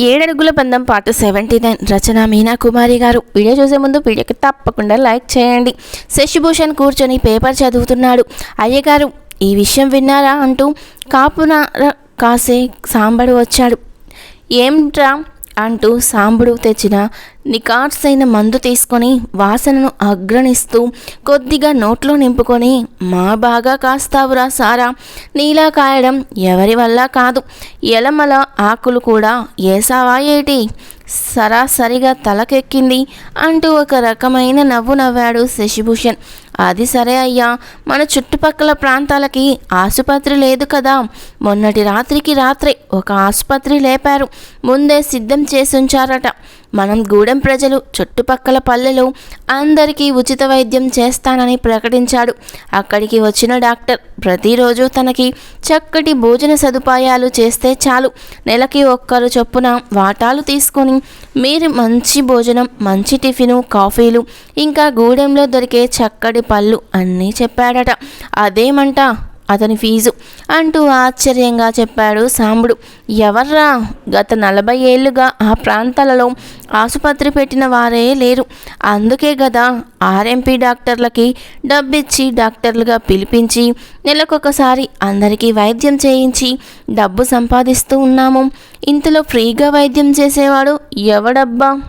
ఏడడుగుల బంధం part seventy nine Rachana Meena Kumari గారు. Video చూసే ముందు వీడియోకి తప్పకుండా లైక్ చేయండి. శశిభూషణ్ కూర్చొని పేపర్ చదువుతున్నాడు. అయ్యగారు ఈ విషయం విన్నారా అంటూ కాపున కాసే సాంబడు వచ్చాడు. ఏంట్రా అంటూ సాంబుడు తెచ్చిన నికార్సైన మందు తీసుకొని వాసనను అగ్రణిస్తూ కొద్దిగా నోట్లో నింపుకొని మా బాగా కాస్తావురా సారా నీలా కాయడం ఎవరి వల్ల కాదు ఎలమల ఆకులు కూడా ఏసావా ఏటి? సరాసరిగా తలకెక్కింది అంటూ ఒక రకమైన నవ్వు నవ్వాడు శశిభూషణ్. అది సరే అయ్యా మన చుట్టుపక్కల ప్రాంతాలకి ఆసుపత్రి లేదు కదా. మొన్నటి రాత్రికి రాత్రే ఒక ఆసుపత్రి లేపారు. ముందే సిద్ధం చేసి ఉంచారట. మనం గూడెం ప్రజలు చుట్టుపక్కల పల్లెలు అందరికీ ఉచిత వైద్యం చేస్తానని ప్రకటించాడు. అక్కడికి వచ్చిన డాక్టర్ ప్రతిరోజు తనకి చక్కటి భోజన సదుపాయాలు చేస్తే చాలు. నెలకి ఒక్కరు చొప్పున వాటాలు తీసుకొని మీరు మంచి భోజనం మంచి టిఫిను కాఫీలు ఇంకా గూడెంలో దొరికే చక్కటి పళ్ళు అన్నీ చెప్పాడట. అదేమంట? అతని ఫీజు అంటూ ఆశ్చర్యంగా చెప్పాడు సాంబుడు. ఎవర్రా? గత నలభై ఏళ్ళుగా ఆ ప్రాంతాలలో ఆసుపత్రి పెట్టిన వారే లేరు. అందుకే కదా ఆర్ఎంపీ డాక్టర్లకి డబ్బిచ్చి డాక్టర్లుగా పిలిపించి నెలకొకసారి అందరికీ వైద్యం చేయించి డబ్బు సంపాదిస్తూ ఉన్నాము. ఇంతలో ఫ్రీగా వైద్యం చేసేవాడు ఎవడబ్బా?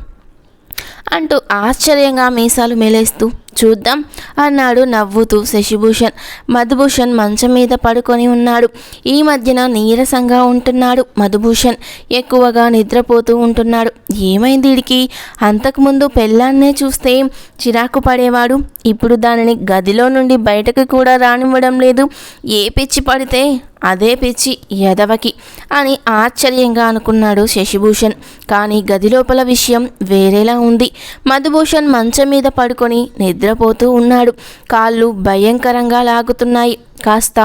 అంటూ ఆశ్చర్యంగా మీసాలు మేలేస్తూ చూద్దాం అన్నాడు నవ్వుతూ శశిభూషణ్. మధుభూషణ్ మంచం మీద పడుకొని ఉన్నాడు. ఈ మధ్యన నీరసంగా ఉంటున్నాడు మధుభూషణ్. ఎక్కువగా నిద్రపోతూ ఉంటున్నాడు. ఏమైంది వీడికి అంతకుముందు పెళ్ళాన్నే చూస్తే చిరాకు పడేవాడు. ఇప్పుడు దానిని గదిలో నుండి బయటకు కూడా రానివ్వడం లేదు. ఏ పిచ్చి పడితే అదే పిచ్చి యదవకి అని ఆశ్చర్యంగా అనుకున్నాడు శశిభూషణ్. కానీ గది లోపల విషయం వేరేలా ఉంది. మధుభూషణ్ మంచం మీద పడుకొని నిద్ర నిద్రపోతూ ఉన్నాడు. కాళ్ళు భయంకరంగా లాగుతున్నాయి. కాస్త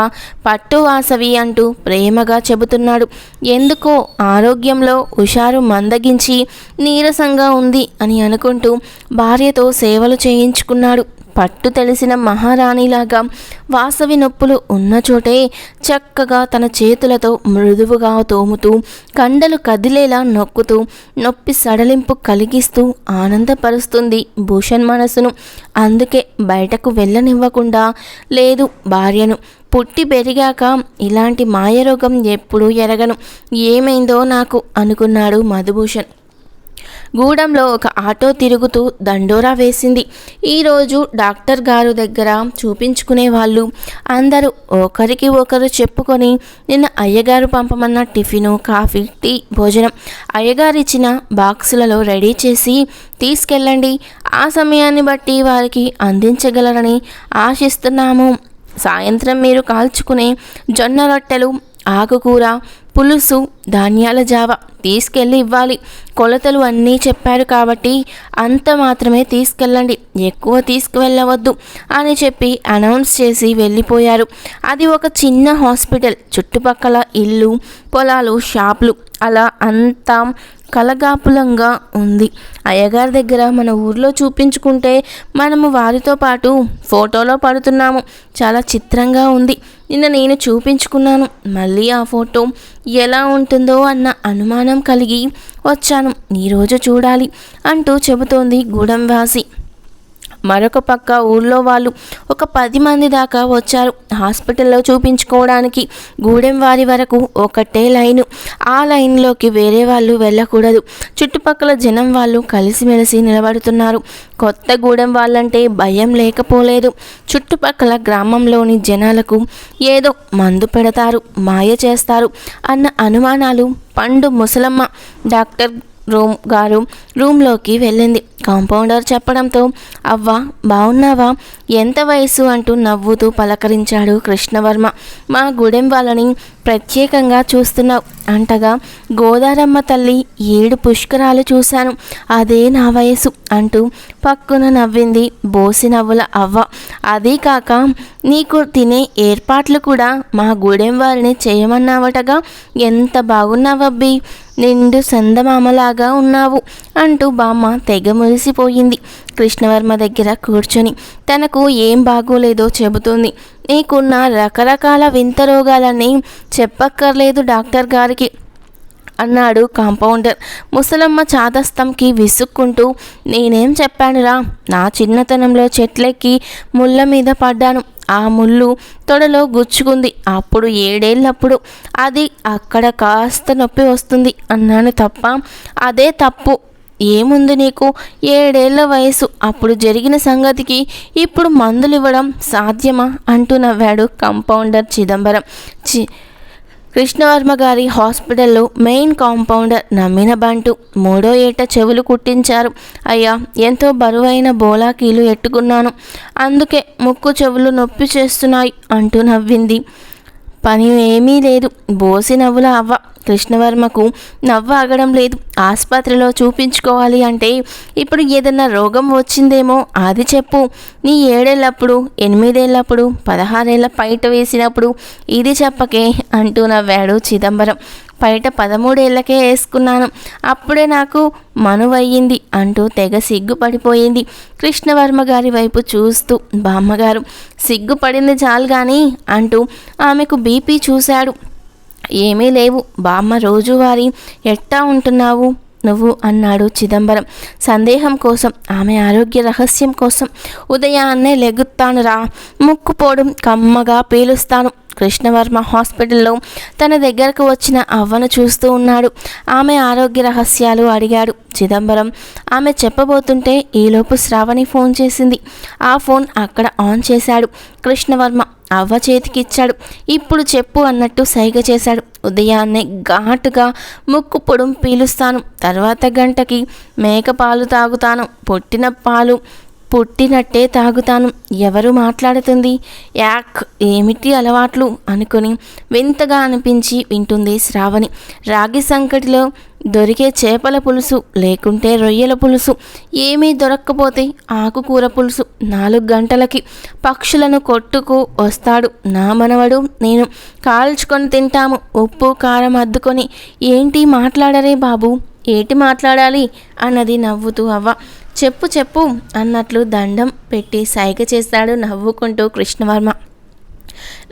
పట్టు వాసవి అంటూ ప్రేమగా చెబుతున్నాడు. ఎందుకో ఆరోగ్యంలో హుషారు మందగించి నీరసంగా ఉంది అని అనుకుంటూ భార్యతో సేవలు చేయించుకున్నాడు. పట్టు తెలిసిన మహారాణిలాగా వాసవి నొప్పులు ఉన్న చోటే చక్కగా తన చేతులతో మృదువుగా తోముతూ కండలు కదిలేలా నొక్కుతూ నొప్పి సడలింపు కలిగిస్తూ ఆనందపరుస్తుంది భూషణ్ మనసును. అందుకే బయటకు వెళ్ళనివ్వకుండా లేదు భార్యను పుట్టి పెరిగాక ఇలాంటి మాయరోగం ఎప్పుడూ ఎరగను. ఏమైందో నాకు అనుకున్నాడు మధుభూషణ్. గూడెంలో ఒక ఆటో తిరుగుతూ దండోరా వేసింది. ఈరోజు డాక్టర్ గారు దగ్గర చూపించుకునే వాళ్ళు. అందరూ ఒకరికి ఒకరు చెప్పుకొని నిన్న అయ్యగారు పంపమన్న టిఫిను కాఫీ టీ భోజనం అయ్యగారు ఇచ్చిన బాక్సులలో రెడీ చేసి తీసుకెళ్ళండి. ఆ సమయాన్ని బట్టి వారికి అందించగలరని ఆశిస్తున్నాము. సాయంత్రం మీరు కాల్చుకునే జొన్న రొట్టెలు ఆకుకూర పులుసు ధాన్యాల జావ తీసుకెళ్ళి ఇవ్వాలి. కొలతలు అన్నీ చెప్పారు కాబట్టి అంత మాత్రమే తీసుకెళ్ళండి. ఎక్కువ తీసుకువెళ్ళవద్దు అని చెప్పి అనౌన్స్ చేసి వెళ్ళిపోయారు. అది ఒక చిన్న హాస్పిటల్. చుట్టుపక్కల ఇల్లు పొలాలు షాపులు అలా అంతా కలగాపులంగా ఉంది. అయ్యగారి దగ్గర మన ఊర్లో చూపించుకుంటే మనము వారితో పాటు ఫోటోలో పడుతున్నాము. చాలా చిత్రంగా ఉంది. నిన్న నేను చూపించుకున్నాను. మళ్ళీ ఆ ఫోటో ఎలా ఉంటుందో అన్న అనుమానం కలిగి వచ్చాను. ఈరోజు చూడాలి అంటూ చెబుతోంది గూడెంవాసి మరొక పక్క ఊళ్ళో వాళ్ళు ఒక పది మంది దాకా వచ్చారు. హాస్పిటల్లో చూపించుకోవడానికి గూడెం వారి వరకు ఒకటే లైను. ఆ లైన్లోకి వేరే వాళ్ళు వెళ్ళకూడదు. చుట్టుపక్కల జనం వాళ్ళు కలిసిమెలిసి నిలబడుతున్నారు. కొత్త గూడెం వాళ్ళంటే భయం లేకపోలేదు. చుట్టుపక్కల గ్రామంలోని జనాలకు ఏదో మందు పెడతారు మాయ చేస్తారు అన్న అనుమానాలు పండు ముసలమ్మ డాక్టర్ రూమ్ గారు రూమ్లోకి వెళ్ళింది. కాంపౌండర్ చెప్పడంతో అవ్వ బాగున్నావా ఎంత వయసు అంటూ నవ్వుతూ పలకరించాడు కృష్ణవర్మ. మా గుడెం వాళ్ళని ప్రత్యేకంగా చూస్తున్నావు. అంటగా గోదారమ్మ తల్లి ఏడు పుష్కరాలు చూశాను. అదే నా వయసు అంటూ పక్కున నవ్వింది బోసి నవ్వుల అవ్వ. అదీ కాక నీకు తినే ఏర్పాట్లు కూడా మా గూడెం వారిని చేయమన్నావటగా ఎంత బాగున్నావబ్బి నిండు సందమామలాగా ఉన్నావు అంటూ బామ్మ తెగ మురిసిపోయింది. కృష్ణవర్మ దగ్గర కూర్చొని తనకు ఏం బాగోలేదో చెబుతుంది. నీకున్న రకరకాల వింత రోగాలని చెప్పక్కర్లేదు డాక్టర్ గారికి. అన్నాడు కాంపౌండర్. ముసలమ్మ చాదస్తంకి విసుక్కుంటూ నేనేం చెప్పానురా? నా చిన్నతనంలో చెట్లెక్కి ముళ్ళ మీద పడ్డాను. ఆ ముళ్ళు తొడలో గుచ్చుకుంది. అప్పుడు ఏడేళ్ళప్పుడు అది అక్కడ కాస్త నొప్పి వస్తుంది అన్నాను తప్ప అదే తప్పు. ఏముంది నీకు? ఏడేళ్ళ వయసు. అప్పుడు జరిగిన సంగతికి ఇప్పుడు మందులు ఇవ్వడం సాధ్యమా? అంటూ నవ్వాడు కంపౌండర్ చిదంబరం. చి కృష్ణవర్మ గారి హాస్పిటల్లో మెయిన్ కాంపౌండర్ నమ్మిన బంటు మూడో ఏట చెవులు కుట్టించారు. అయ్యా ఎంతో బరువైన బోలాకీలు ఎట్టుకున్నాను. అందుకే ముక్కు చెవులు నొప్పి చేస్తున్నాయి అంటూ నవ్వింది. పని ఏమీ లేదు. బోసి నవ్వుల అవ్వ. కృష్ణవర్మకు నవ్వు ఆగడం లేదు. ఆసుపత్రిలో చూపించుకోవాలి అంటే ఇప్పుడు ఏదన్నా రోగం వచ్చిందేమో అది చెప్పు. నీ ఏడేళ్ళప్పుడు ఎనిమిదేళ్ళప్పుడు పదహారేళ్ళ పైట వేసినప్పుడు ఇది చెప్పకే అంటూ నవ్వాడు చిదంబరం. బయట పదమూడేళ్ళకే వేసుకున్నాను. అప్పుడే నాకు మనువయ్యింది అంటూ తెగ సిగ్గుపడిపోయింది. కృష్ణవర్మ గారి వైపు చూస్తూ బామ్మగారు సిగ్గుపడింది చాలు కానీ అంటూ ఆమెకు బీపీ చూశాడు. ఏమీ లేవు. బామ్మ రోజువారీ ఎట్టా ఉంటున్నావు? నువ్వు అన్నాడు చిదంబరం. సందేహం కోసం ఆమె ఆరోగ్య రహస్యం కోసం. ఉదయాన్నే లెగుత్తాను రా. ముక్కుపోడు కమ్మగా పీలుస్తాను. కృష్ణవర్మ హాస్పిటల్లో తన దగ్గరకు వచ్చిన అవ్వను చూస్తూ ఉన్నాడు. ఆమె ఆరోగ్య రహస్యాలు అడిగాడు చిదంబరం. ఆమె చెప్పబోతుంటే ఈలోపు శ్రావణి ఫోన్ చేసింది. ఆ ఫోన్ అక్కడ ఆన్ చేశాడు. కృష్ణవర్మ అవ్వ చేతికిచ్చాడు. ఇప్పుడు చెప్పు అన్నట్టు సైగ చేశాడు. ఉదయాన్నే ఘాటుగా ముక్కు పొడుం పీలుస్తాను. తర్వాత గంటకి మేకపాలు తాగుతాను. పుట్టిన పాలు పుట్టినట్టే తాగుతాను. ఎవరు మాట్లాడుతుంది? యాక్ ఏమిటి అలవాట్లు? అనుకుని వింతగా అనిపించి వింటుంది శ్రావణి. రాగి సంకటిలో దొరికే చేపల పులుసు లేకుంటే రొయ్యల పులుసు ఏమీ దొరక్కపోతే ఆకుకూర పులుసు నాలుగు గంటలకి పక్షులను కొట్టుకు వస్తాడు నా మనవడు. నేను కాల్చుకొని తింటాము. ఉప్పు కారం అద్దుకొని ఏంటి మాట్లాడరే బాబు? ఏటి మాట్లాడాలి? అన్నది నవ్వుతూ అవ్వ. చెప్పు చెప్పు అన్నట్లు దండం పెట్టి సైగ చేస్తాడు నవ్వుకుంటూ కృష్ణవర్మ.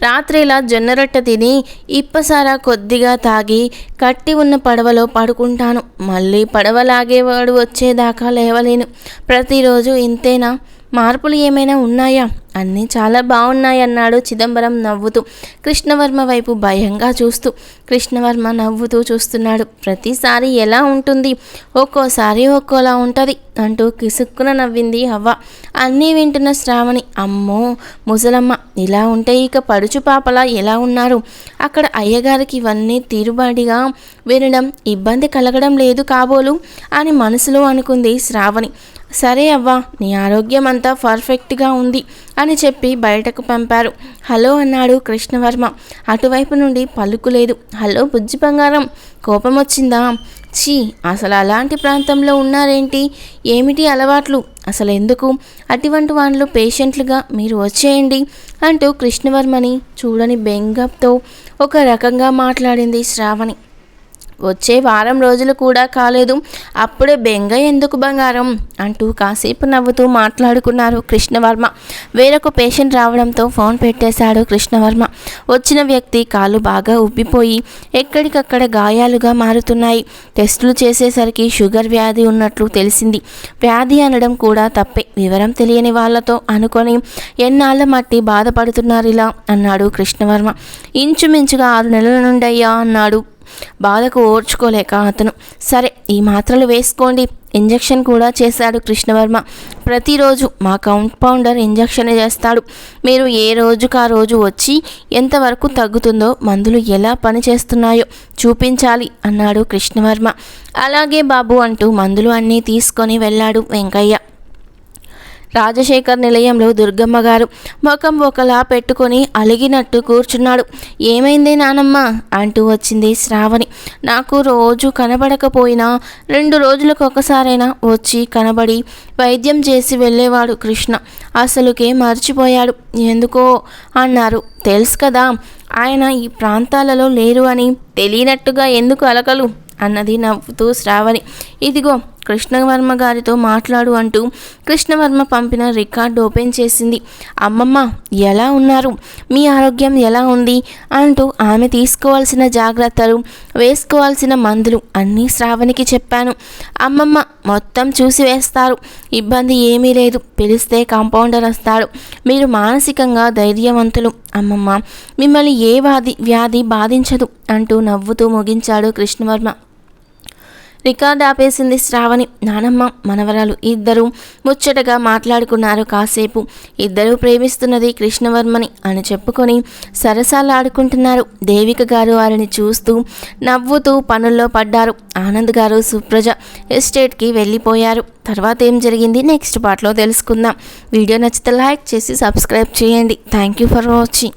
రాత్రిలా జొన్నరొట్ట తిని ఇప్పసారా కొద్దిగా తాగి కట్టి ఉన్న పడవలో పడుకుంటాను. మళ్ళీ పడవ లాగేవాడు వచ్చేదాకా లేవలేను. ప్రతిరోజు ఇంతేనా? మార్పులు ఏమైనా ఉన్నాయా? అన్నీ చాలా బాగున్నాయి అన్నాడు చిదంబరం నవ్వుతూ. కృష్ణవర్మ వైపు భయంగా చూస్తూ. కృష్ణవర్మ నవ్వుతూ చూస్తున్నాడు. ప్రతిసారి ఎలా ఉంటుంది? ఒక్కోసారి ఒక్కోలా ఉంటుంది అంటూ కిసుక్కున నవ్వింది అవ్వ అన్నీ వింటున్న శ్రావణి అమ్మో ముసలమ్మ ఇలా ఉంటే ఇక పడుచు పాపలా ఎలా ఉన్నారు? అక్కడ అయ్యగారికి ఇవన్నీ తీరుబాడిగా వినడం ఇబ్బంది కలగడం లేదు కాబోలు అని మనసులో అనుకుంది శ్రావణి. సరే అవ్వా నీ ఆరోగ్యం అంతా పర్ఫెక్ట్గా ఉంది అని చెప్పి బయటకు పంపారు. హలో అన్నాడు కృష్ణవర్మ. అటువైపు నుండి పలుకులేదు హలో బుజ్జి బంగారం కోపం వచ్చిందా ఛీ అసలు అలాంటి ప్రాంతంలో ఉన్నారేంటి? ఏమిటి అలవాట్లు? అసలు ఎందుకు? అటువంటి వాళ్ళు పేషెంట్లుగా మీరు వచ్చేయండి అంటూ కృష్ణవర్మని చూడని బెంగప్తో ఒక రకంగా మాట్లాడింది శ్రావణి. వచ్చే వారం రోజులు కూడా కాలేదు. అప్పుడే బెంగ ఎందుకు బంగారం? అంటూ కాసేపు నవ్వుతూ మాట్లాడుకున్నారు కృష్ణవర్మ. వేరొక పేషెంట్ రావడంతో ఫోన్ పెట్టేశాడు కృష్ణవర్మ. వచ్చిన వ్యక్తి కాలు బాగా ఉబ్బిపోయి ఎక్కడికక్కడ గాయాలుగా మారుతున్నాయి. టెస్టులు చేసేసరికి షుగర్ వ్యాధి ఉన్నట్లు తెలిసింది. వ్యాధి అనడం కూడా తప్పే. వివరం తెలియని వాళ్ళతో అనుకొని ఎన్నాళ్ళ మట్టి బాధపడుతున్నారు ఇలా అన్నాడు కృష్ణవర్మ. ఇంచుమించుగా ఆరు నెలల నుండయ్యా అన్నాడు. బాధకు ఓర్చుకోలేక అతను సరే ఈ మాత్రలు వేసుకోండి. ఇంజెక్షన్ కూడా చేశాడు కృష్ణవర్మ. ప్రతిరోజు మా కాంపౌండర్ ఇంజెక్షన్ చేస్తాడు. మీరు ఏ రోజుకు ఆ రోజు వచ్చి ఎంతవరకు తగ్గుతుందో మందులు ఎలా పనిచేస్తున్నాయో చూపించాలి అన్నాడు కృష్ణవర్మ. అలాగే బాబు అంటూ మందులు అన్నీ తీసుకొని వెళ్ళాడు వెంకయ్య. రాజశేఖర్ నిలయంలో దుర్గమ్మ గారు ముఖం ఒకలా పెట్టుకొని అలిగినట్టు కూర్చున్నాడు. ఏమైంది నానమ్మ? అంటూ వచ్చింది శ్రావణి. నాకు రోజు కనబడకపోయినా రెండు రోజులకు ఒకసారైనా వచ్చి కనబడి వైద్యం చేసి వెళ్ళేవాడు కృష్ణ. అసలుకే మర్చిపోయాడు. ఎందుకో? అన్నారు. తెలుసు కదా ఆయన ఈ ప్రాంతాలలో లేరు అని తెలియనట్టుగా ఎందుకు అలకలు? అన్నది నవ్వుతూ శ్రావణి. ఇదిగో కృష్ణవర్మ గారితో మాట్లాడు అంటూ కృష్ణవర్మ పంపిన రికార్డు ఓపెన్ చేసింది. అమ్మమ్మ ఎలా ఉన్నారు? మీ ఆరోగ్యం ఎలా ఉంది? అంటూ ఆమె తీసుకోవాల్సిన జాగ్రత్తలు వేసుకోవాల్సిన మందులు అన్నీ శ్రావణికి చెప్పాను. అమ్మమ్మ మొత్తం చూసి వేస్తారు. ఇబ్బంది ఏమీ లేదు. పిలిస్తే కాంపౌండర్ వస్తాడు. మీరు మానసికంగా ధైర్యవంతులు. అమ్మమ్మ మిమ్మల్ని ఏ వ్యాధి వ్యాధి బాధించదు అంటూ నవ్వుతూ ముగించాడు కృష్ణవర్మ. రికార్డ్ ఆపేసింది శ్రావణి. నానమ్మ మనవరాలు ఇద్దరు ముచ్చటగా మాట్లాడుకున్నారు కాసేపు. ఇద్దరూ ప్రేమిస్తున్నది కృష్ణవర్మని అని చెప్పుకొని సరసాలు ఆడుకుంటున్నారు దేవిక గారు వారిని చూస్తూ నవ్వుతూ పనుల్లో పడ్డారు. ఆనంద్ గారు సుప్రజ ఎస్టేట్కి వెళ్ళిపోయారు. తర్వాత ఏం జరిగింది నెక్స్ట్ పార్ట్లో తెలుసుకుందాం. వీడియో నచ్చితే లైక్ చేసి సబ్స్క్రైబ్ చేయండి. Thank you for watching.